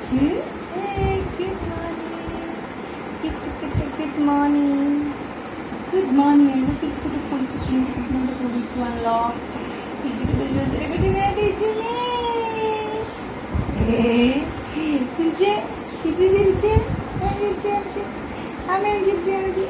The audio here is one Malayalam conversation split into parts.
কিচ্ছু গুড মর্নিং কিচ্ছু কিচ্ছু গুড মর্নিং গুড মর্নিং আমি কিচ্ছু কিছু করছি শুনতে কিন্তু পবিত্র আনলক কিচ্ছু কিছু চিলছে কিচ্ছু চিলছে চিলছে আছে আমি চিলছি আমি কি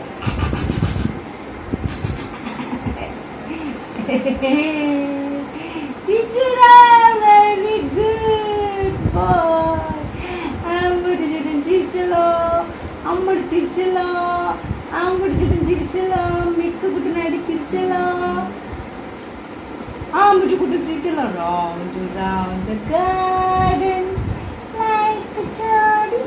ചിരിച്ചല്ലോ അമ്മടി ചുറ്റും ചിരിച്ചല്ലോ മിക്ക കുട്ടനായിട്ട് ചിരിച്ചല്ലോ അമ്മടി കുട്ടി ചിരിച്ചല്ലോ റൗണ്ട് റൗണ്ട് ഗാർഡൻ ലൈക്ക് ചോടി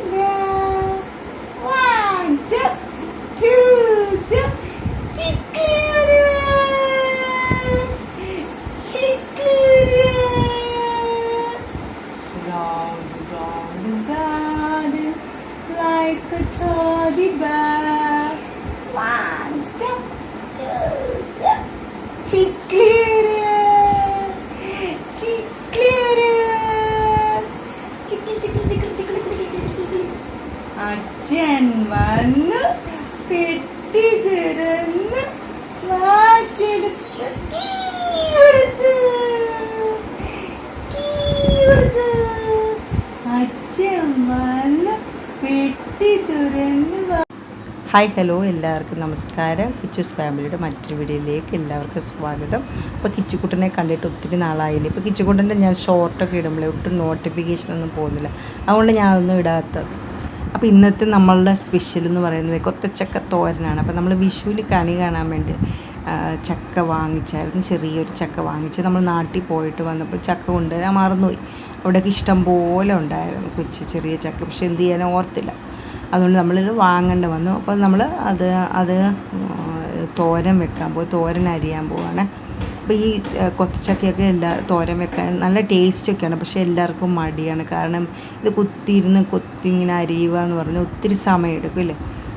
പെട്ടി തുറന്ന് വാച്ചെടുത്ത് കീ കൊടുത്തു കീ കൊടുത്തു അച്ഛൻ വന്ന് പെട്ടി തുറന്ന് ഹായ് ഹലോ എല്ലാവർക്കും നമസ്കാരം. കിച്ചൂസ് ഫാമിലിയുടെ മറ്റൊരു വീഡിയോയിലേക്ക് എല്ലാവർക്കും സ്വാഗതം. ഇപ്പോൾ കിച്ചുക്കുട്ടനെ കണ്ടിട്ട് ഒത്തിരി നാളായില്ല? ഇപ്പോൾ കിച്ചുക്കുട്ടന്റെ ഞാൻ ഷോർട്ടൊക്കെ ഇടുമ്പോൾ ഒട്ടും നോട്ടിഫിക്കേഷൻ ഒന്നും പോകുന്നില്ല. അതുകൊണ്ട് ഞാൻ അതൊന്നും ഇടാത്തത് അപ്പോൾ ഇന്നത്തെ നമ്മളുടെ സ്പെഷ്യൽ എന്ന് പറയുന്നത് കൊത്തച്ചക്ക തോരനാണ്. അപ്പോൾ നമ്മൾ വിഷുവിന് കണി കാണാൻ വേണ്ടി ചക്ക വാങ്ങിച്ചായിരുന്നു ചെറിയൊരു ചക്ക വാങ്ങിച്ച് നമ്മൾ നാട്ടിൽ പോയിട്ട് വന്നപ്പോൾ ചക്ക കൊണ്ടുവരാൻ മറന്നുപോയി. അവിടെയൊക്കെ ഇഷ്ടം പോലെ ഉണ്ടായിരുന്നു കൊച്ചു ചെറിയ ചക്ക പക്ഷെ എന്ത് ചെയ്യാൻ ഓർത്തില്ല. അതുകൊണ്ട് നമ്മളിത് വാങ്ങേണ്ട വന്നു. അപ്പോൾ നമ്മൾ അത് അത് തോരൻ വെക്കാൻ പോയി തോരൻ അരിയാൻ പോവാണ്. അപ്പോൾ ഈ കൊത്തച്ചക്കയൊക്കെ എല്ലാ തോരൻ വെക്കാൻ നല്ല ടേസ്റ്റൊക്കെയാണ്. പക്ഷേ എല്ലാവർക്കും മടിയാണ്. കാരണം ഇത് കുത്തിയിരുന്ന് കൊത്തി ഇങ്ങനെ അരിയുക എന്ന് പറഞ്ഞാൽ ഒത്തിരി സമയം എടുക്കില്ലേ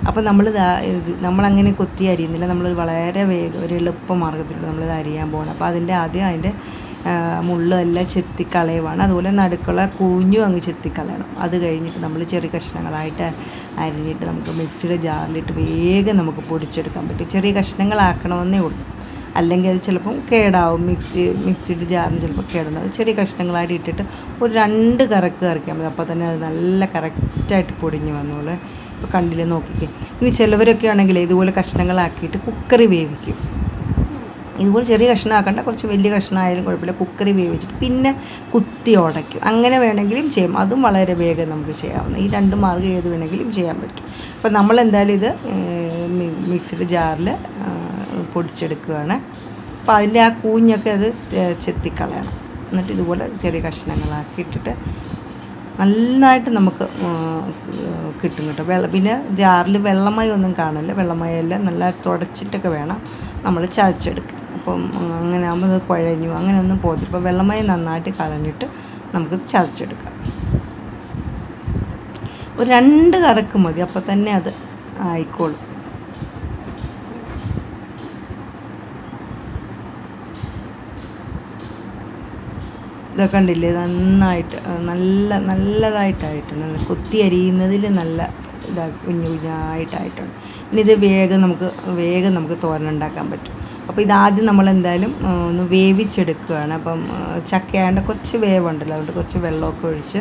അപ്പോൾ നമ്മൾ ഇത് നമ്മളങ്ങനെ കൊത്തി അരിയുന്നില്ല. നമ്മൾ വളരെ വേഗം ഒരു എളുപ്പ മാർഗത്തിലൂടെ നമ്മളിത് അരിയാൻ പോകണം അപ്പോൾ അതിന്റെ ആദ്യം അതിന്റെ മുള്ളെല്ലാം ചെത്തിക്കളയുവാണ്. അതുപോലെ നടുക്കുള്ള കൂഞ്ഞു അങ്ങ് ചെത്തിക്കളയണം. അത് കഴിഞ്ഞിട്ട് നമ്മൾ ചെറിയ കഷ്ണങ്ങളായിട്ട് അരിഞ്ഞിട്ട് നമുക്ക് മിക്സിയുടെ ജാറിലിട്ട് വേഗം നമുക്ക് പൊടിച്ചെടുക്കാൻ പറ്റും. ചെറിയ കഷ്ണങ്ങളാക്കണമെന്നേ ഉള്ളൂ. അല്ലെങ്കിൽ അത് ചിലപ്പം കേടാവും. മിക്സി മിക്സിയുടെ ജാറിന് ചിലപ്പോൾ കേടുന്നത് അത് ചെറിയ കഷ്ണങ്ങളായിട്ട് ഇട്ടിട്ട് ഒരു രണ്ട് കറക്ക് കറക്കിയാൽ മതി. അപ്പോൾ തന്നെ അത് നല്ല കറക്റ്റായിട്ട് പൊടിഞ്ഞ് വന്നോളൂ ഇപ്പോൾ കണ്ടില്ലേ? നോക്കിക്കേ. ഇനി ചിലവരൊക്കെ ആണെങ്കിൽ ഇതുപോലെ കഷ്ണങ്ങളാക്കിയിട്ട് കുക്കറി വേവിക്കും. ഇതുപോലെ ചെറിയ കഷ്ണമാക്കണ്ട കുറച്ച് വലിയ കഷ്ണമായാലും കുഴപ്പമില്ല. കുക്കറി വേവിച്ചിട്ട് പിന്നെ കുത്തി ഉടയ്ക്കും. അങ്ങനെ വേണമെങ്കിലും ചെയ്യാം. അതും വളരെ വേഗം നമുക്ക് ചെയ്യാവുന്ന ഈ രണ്ട് മാർഗം ഏത് വേണമെങ്കിലും ചെയ്യാൻ പറ്റും. അപ്പോൾ നമ്മൾ എന്തായാലും ഇത് മിക്സിഡ് ജാറിൽ പൊടിച്ചെടുക്കുകയാണ്. അപ്പോൾ അതിന്റെ ആ കൂഞ്ഞൊക്കെ അത് ചെത്തിക്കളയണം. എന്നിട്ട് ഇതുപോലെ ചെറിയ കഷ്ണങ്ങളാക്കി ഇട്ടിട്ട് നന്നായിട്ട് നമുക്ക് കിട്ടും കേട്ടോ. വെള്ളം പിന്നെ ജാറിൽ വെള്ളമായി ഒന്നും കാണില്ല. വെള്ളമയെല്ലാം നല്ല തുടച്ചിട്ടൊക്കെ വേണം നമ്മൾ ചതച്ചെടുക്കാൻ. അപ്പം അങ്ങനെ ആകുമ്പോൾ അത് കുഴഞ്ഞു അങ്ങനെയൊന്നും പോകത്തില്ല. അപ്പോൾ വെള്ളമായി നന്നായിട്ട് കളഞ്ഞിട്ട് നമുക്ക് ചതച്ചെടുക്കാം. ഒരു രണ്ട് കറക്ക് മതി. അപ്പോൾ തന്നെ അത് ആയിക്കോളും. ഇതൊക്കെ കണ്ടില്ലേ? നന്നായിട്ട് നല്ല നല്ലതായിട്ടായിട്ടുണ്ട്. നല്ല കൊത്തി അരിയുന്നതിൽ നല്ല ഇതാ കുഞ്ഞു കുഞ്ഞായിട്ടായിട്ടുണ്ട്. ഇനി ഇത് വേഗം നമുക്ക് വേഗം നമുക്ക് തോരൻ ഉണ്ടാക്കാൻ പറ്റും. അപ്പോൾ ഇതാദ്യം നമ്മൾ എന്തായാലും ഒന്ന് വേവിച്ചെടുക്കുകയാണ്. അപ്പം ചക്കയാണ്ട് കുറച്ച് വേവുണ്ടല്ലോ. അതുകൊണ്ട് കുറച്ച് വെള്ളമൊക്കെ ഒഴിച്ച്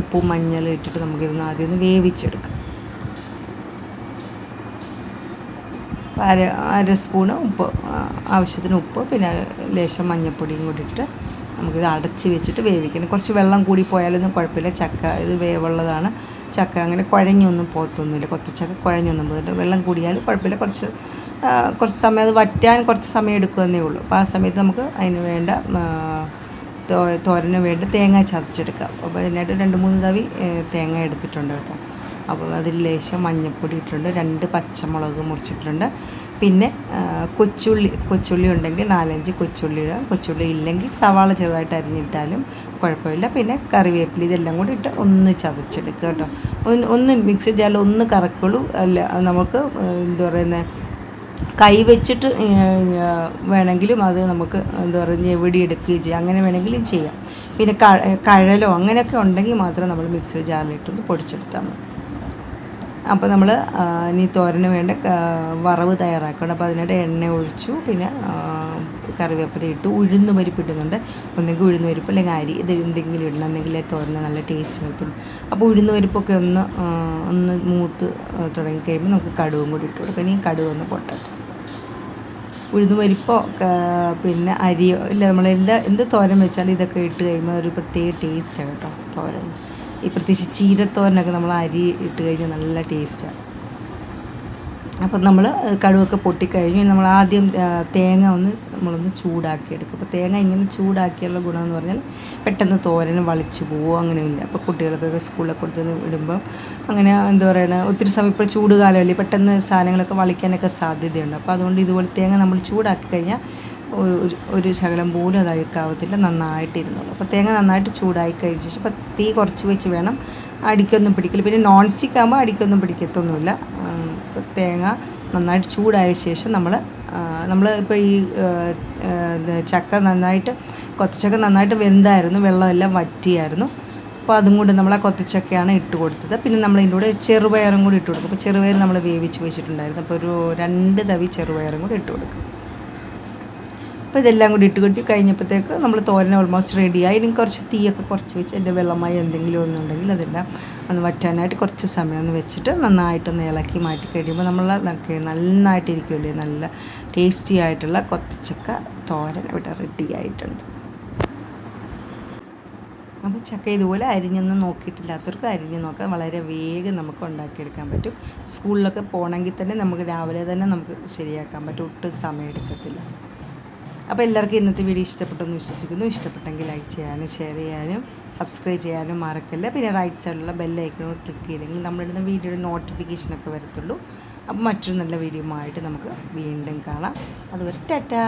ഉപ്പും മഞ്ഞളും ഇട്ടിട്ട് നമുക്കിതൊന്ന് ആദ്യം ഒന്ന് വേവിച്ചെടുക്കാം. അര അര സ്പൂണ് ഉപ്പ് ആവശ്യത്തിന് ഉപ്പ് പിന്നെ ലേശം മഞ്ഞൾപ്പൊടിയും കൂടി ഇട്ടിട്ട് നമുക്കിത് അടച്ച് വെച്ചിട്ട് വേവിക്കണം. കുറച്ച് വെള്ളം കൂടി പോയാലൊന്നും കുഴപ്പമില്ല. ചക്ക ഇത് വേവുള്ളതാണ്. ചക്ക അങ്ങനെ കുഴഞ്ഞൊന്നും പോത്തൊന്നുമില്ല കൊത്തച്ചക്ക കുഴഞ്ഞൊന്നും പോകുന്നില്ല വെള്ളം കൂടിയാൽ കുഴപ്പമില്ല. കുറച്ച് കുറച്ച് സമയം അത് വറ്റാൻ കുറച്ച് സമയം എടുക്കുമെന്നേ ഉള്ളൂ. അപ്പോൾ ആ സമയത്ത് നമുക്ക് അതിന് വേണ്ട തോരന് വേണ്ട തേങ്ങ ചതച്ചെടുക്കാം. അപ്പോൾ അതിനായിട്ട് രണ്ട് മൂന്ന് തവി തേങ്ങ എടുത്തിട്ടുണ്ട് കേട്ടോ. അപ്പോൾ അതിൽ ലേശം മഞ്ഞൾപ്പൊടി ഇട്ടിട്ടുണ്ട്. രണ്ട് പച്ചമുളക് മുറിച്ചിട്ടുണ്ട്. പിന്നെ കൊച്ചുള്ളി കൊച്ചുള്ളി ഉണ്ടെങ്കിൽ നാലഞ്ച് കൊച്ചുള്ളി ഇടുക. കൊച്ചുള്ളി ഇല്ലെങ്കിൽ സവാള ചെറുതായിട്ട് അരിഞ്ഞിട്ടാലും കുഴപ്പമില്ല. പിന്നെ കറിവേപ്പില ഇതെല്ലാം കൂടി ഇട്ട് ഒന്ന് ചതച്ചെടുക്കുക കേട്ടോ. ഒന്ന് ഒന്ന് മിക്സ് ചെയ്താൽ ഒന്ന് കറക്കുള്ളൂ. അല്ല നമുക്ക് എന്താ പറയുന്നത് കൈ വെച്ചിട്ട് വേണമെങ്കിലും അത് നമുക്ക് എന്താ പറയുക എവിടെ എടുക്കുകയും ചെയ്യാം. അങ്ങനെ വേണമെങ്കിലും ചെയ്യാം. പിന്നെ കഴലോ അങ്ങനെയൊക്കെ ഉണ്ടെങ്കിൽ മാത്രം നമ്മൾ മിക്സി ജാറിലിട്ടൊന്ന് പൊടിച്ചെടുത്താൽ മതി. അപ്പോൾ നമ്മൾ ഇനി തോരന് വേണ്ട വറവ് തയ്യാറാക്കണം. അപ്പോൾ അതിനായിട്ട് എണ്ണ ഒഴിച്ചു പിന്നെ കറിവേപ്പില ഇട്ടു. ഉഴുന്ന് പരിപ്പ് ഇടുന്നുണ്ട്. ഒന്നെങ്കിൽ ഉഴുന്ന് പരിപ്പ് അല്ലെങ്കിൽ അരി ഇത് എന്തെങ്കിലും ഇടണം. എന്നെങ്കിലേ തോരന് നല്ല ടേസ്റ്റ് വരത്തുള്ളൂ അപ്പോൾ ഉഴുന്ന് പരിപ്പൊക്കെ ഒന്ന് ഒന്ന് മൂത്ത് തുടങ്ങി കഴിയുമ്പോൾ നമുക്ക് കടുവും കൂടി ഇട്ട് കൊടുക്കാം. ഇനി കടുവ് ഒന്ന് പൊട്ടട്ടെ. ഉഴുന്ന് പരിപ്പോ പിന്നെ അരിയോ ഇല്ല നമ്മളെല്ലാം എന്ത് തോരൻ വെച്ചാലും ഇതൊക്കെ ഇട്ട് കഴിയുമ്പോൾ ഒരു പ്രത്യേക ടേസ്റ്റാണ് കേട്ടോ തോരൻ ഈ പ്രത്യേകിച്ച് ചീരത്തോരനൊക്കെ നമ്മൾ അരി ഇട്ട് കഴിഞ്ഞാൽ നല്ല ടേസ്റ്റാണ് അപ്പം നമ്മൾ കടുവൊക്കെ പൊട്ടിക്കഴിഞ്ഞ് നമ്മൾ ആദ്യം തേങ്ങ ഒന്ന് നമ്മളൊന്ന് ചൂടാക്കി എടുക്കും അപ്പോൾ തേങ്ങ ഇങ്ങനെ ചൂടാക്കിയുള്ള ഗുണമെന്ന് പറഞ്ഞാൽ പെട്ടെന്ന് തോരന് വളിച്ചു പോകുമോ അങ്ങനെയില്ല അപ്പോൾ കുട്ടികൾക്കൊക്കെ സ്കൂളിലൊക്കെ കൊടുത്ത് വിടുമ്പം അങ്ങനെ എന്താ പറയുക ഒത്തിരി സമയം ഇപ്പോൾ ചൂട് കാലമല്ലേ പെട്ടെന്ന് സാധനങ്ങളൊക്കെ വളിക്കാനൊക്കെ സാധ്യതയുണ്ട്. അപ്പോൾ അതുകൊണ്ട് ഇതുപോലെ തേങ്ങ നമ്മൾ ചൂടാക്കി കഴിഞ്ഞാൽ ഒരു- ശകലം പോലും അത് അഴുക്കാവത്തില്ല നന്നായിട്ട് അപ്പോൾ തേങ്ങ നന്നായിട്ട് ചൂടായി കഴിഞ്ഞ ശേഷം അപ്പോൾ തീ കുറച്ച് വെച്ച് വേണം അടിക്കൊന്നും പിടിക്കില്ല പിന്നെ നോൺ സ്റ്റിക്ക് ആകുമ്പോൾ അടിക്കൊന്നും പിടിക്കത്തൊന്നുമില്ല. തേങ്ങ നന്നായിട്ട് ചൂടായ ശേഷം നമ്മൾ നമ്മൾ ഇപ്പോൾ ഈ ചക്ക നന്നായിട്ട് കൊത്തച്ചക്ക നന്നായിട്ട് വെന്തായിരുന്നു. വെള്ളമെല്ലാം വറ്റിയായിരുന്നു. അപ്പോൾ അതും കൊണ്ട് നമ്മൾ ആ കൊത്തച്ചക്കയാണ് ഇട്ട് കൊടുത്തത്. പിന്നെ നമ്മൾ ഇതിന്റെ കൂടെ ചെറുപയറും കൂടി ഇട്ട് കൊടുക്കും. അപ്പോൾ ചെറുപയർ നമ്മൾ വേവിച്ച് വെച്ചിട്ടുണ്ടായിരുന്നു. അപ്പോൾ ഒരു രണ്ട് തവി ചെറുപയറും കൂടി ഇട്ട് കൊടുക്കും. അപ്പോൾ ഇതെല്ലാം കൂടി ഇട്ട് കെട്ടി കഴിഞ്ഞപ്പോഴത്തേക്ക് നമ്മൾ തോരൻ ഓൾമോസ്റ്റ് റെഡിയായി ഇനി കുറച്ച് തീയൊക്കെ കുറച്ച് വെച്ച് എന്റെ വെള്ളമായി എന്തെങ്കിലും ഒന്നുണ്ടെങ്കിൽ അതെല്ലാം ഒന്ന് വറ്റാനായിട്ട് കുറച്ച് സമയം ഒന്ന് വെച്ചിട്ട് നന്നായിട്ടൊന്ന് ഇളക്കി മാറ്റി കഴിയുമ്പോൾ നമ്മൾ നന്നായിട്ടിരിക്കുമല്ലേ നല്ല ടേസ്റ്റി ആയിട്ടുള്ള കൊത്തച്ചക്ക തോരൻ ഇവിടെ റെഡി ആയിട്ടുണ്ട്. അപ്പോൾ ചക്ക ഇതുപോലെ അരിഞ്ഞൊന്നും നോക്കിയിട്ടില്ലാത്തവർക്ക് അരിഞ്ഞ് നോക്കാം. വളരെ വേഗം നമുക്ക് ഉണ്ടാക്കിയെടുക്കാൻ പറ്റും. സ്കൂളിലൊക്കെ പോകണമെങ്കിൽ തന്നെ നമുക്ക് രാവിലെ തന്നെ നമുക്ക് ശരിയാക്കാൻ പറ്റും. ഒട്ടും സമയം എടുക്കത്തില്ല. അപ്പോൾ എല്ലാവർക്കും ഇന്നത്തെ വീഡിയോ ഇഷ്ടപ്പെട്ടെന്ന് വിശ്വസിക്കുന്നു. ഇഷ്ടപ്പെട്ടെങ്കിൽ ലൈക്ക് ചെയ്യാനും ഷെയർ ചെയ്യാനും സബ്സ്ക്രൈബ് ചെയ്യാനും മറക്കല്ല. പിന്നെ റൈറ്റ് സൈഡിലുള്ള ബെല്ലൈക്കണോട് ക്ലിക്ക് ചെയ്തെങ്കിൽ നമ്മളിടുന്ന വീഡിയോയുടെ നോട്ടിഫിക്കേഷനൊക്കെ വരത്തുള്ളൂ. അപ്പോൾ മറ്റൊരു നല്ല വീഡിയോ ആയിട്ട് നമുക്ക് വീണ്ടും കാണാം. അതുവരെ ടാറ്റാ.